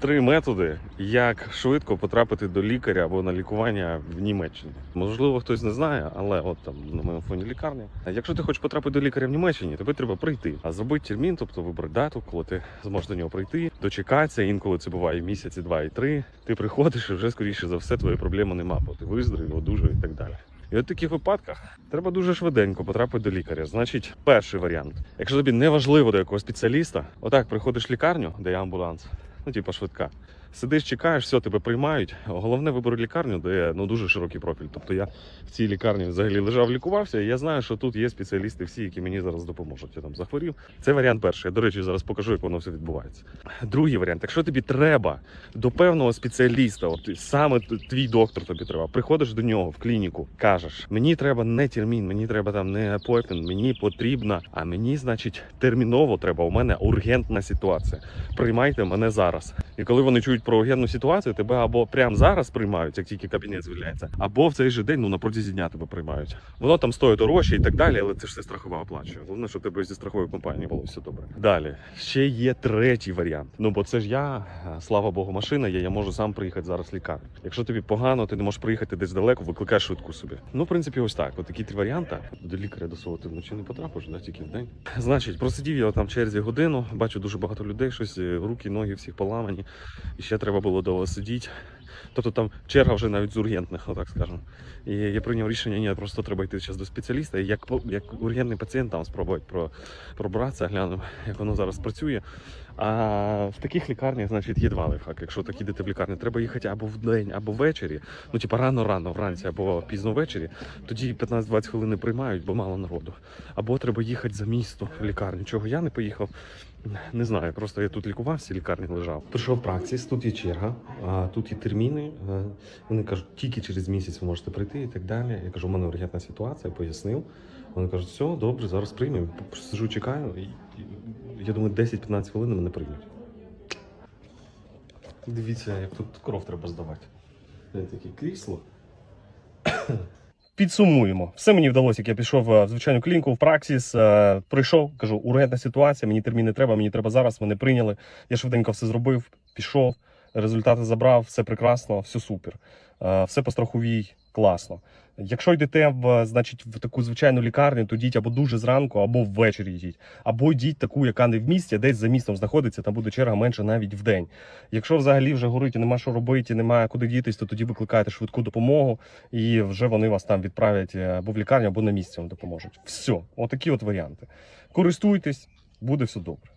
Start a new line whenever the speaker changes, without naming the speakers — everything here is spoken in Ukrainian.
Три методи, як швидко потрапити до лікаря або на лікування в Німеччині. Можливо, хтось не знає, але от там на моєму фоні лікарня. Якщо ти хочеш потрапити до лікаря в Німеччині, тобі треба прийти, а зробити термін, тобто вибрати дату, коли ти зможеш до нього прийти, дочекатися. Інколи це буває місяці, два і три. Ти приходиш і вже скоріше за все твої проблеми нема, бо ти виздоровів, одужав і так далі. І от таких випадках треба дуже швиденько потрапити до лікаря. Значить, перший варіант. Якщо тобі не важливо до якогось спеціаліста, отак приходиш в лікарню, де є амбуланс, ну типа швидка. Сидиш, чекаєш, все, тебе приймають. Головне вибори лікарню, де ну дуже широкий профіль. Тобто я в цій лікарні взагалі лежав, лікувався, і я знаю, що тут є спеціалісти всі, які мені зараз допоможуть. Я там захворів. Це варіант перший. Я, до речі, зараз покажу, як воно все відбувається. Другий варіант, якщо тобі треба до певного спеціаліста, от саме твій доктор тобі треба, приходиш до нього в клініку, кажеш, мені треба не термін, мені треба там не апойтмент, мені потрібно, а мені, значить, терміново треба. У мене ургентна ситуація. Приймайте мене зараз. І коли вони чують про ургентну ситуацію, тебе або прямо зараз приймають, як тільки кабінет звільняється, або в цей же день, ну на протязі дня тебе приймають. Воно там стоїть дорожче і так далі, але це ж все страхова оплачує. Головне, щоб тебе зі страхової компанії було все добре. Далі ще є третій варіант. Ну бо це ж я, е, слава Богу, машина є. Я можу сам приїхати зараз в лікарню. Якщо тобі погано, ти не можеш приїхати десь далеко, викликай швидку собі. Ну, в принципі, ось так. От такі три варіанти. До лікаря до свого ти вночі не потрапиш, да, тільки в день. Значить, просидів я там в черзі годину, бачу дуже багато людей, щось е, руки, ноги всіх поламані. І ще треба було довго сидіти. Тобто там черга вже навіть з ургентних, отак скажемо. І я прийняв рішення, ні, просто треба йти зараз до спеціаліста. І як, як ургентний пацієнт там спробувати про, пробратися, глянемо, як воно зараз працює. А в таких лікарнях, значить, є два лайфхаки. Якщо так ідете в лікарню, треба їхати або в день, або ввечері. Ну, типа рано-рано, вранці, або пізно ввечері. Тоді 15-20 хвилин не приймають, бо мало народу. Або треба їхати за місто в лікарню. Чого я не поїхав? Не знаю, просто я тут лікувався, лікарні лежав. Прийшов праксис, тут є черга, а тут є терміни. е, Вони кажуть, тільки через місяць ви можете прийти і так далі. Я кажу, у мене ургентна ситуація, пояснив. Вони кажуть, все, добре, зараз приймемо. Сижу, чекаю. І, я думаю, 10-15 хвилин мене приймуть. Дивіться, як тут кров треба здавати. Це таке крісло.
Підсумуємо. Все мені вдалося, як я пішов е, в звичайну клініку, в праксіс, е, прийшов, кажу, ургентна ситуація, мені термін не треба, мені треба зараз, мене прийняли. Я швиденько все зробив, пішов, результати забрав, все прекрасно, все супер. Е, Все по страховій, класно. Якщо йдете в, значить, в таку звичайну лікарню, то йдіть або дуже зранку, або ввечері йдіть. Або йдіть таку, яка не в місті, а десь за містом знаходиться, там буде черга менше навіть в день. Якщо взагалі вже горить і нема що робити, немає куди дітись, то тоді викликайте швидку допомогу і вже вони вас там відправлять е, або в лікарню, або на місці вам допоможуть. Все, отакі от варіанти. Користуйтесь, буде все добре.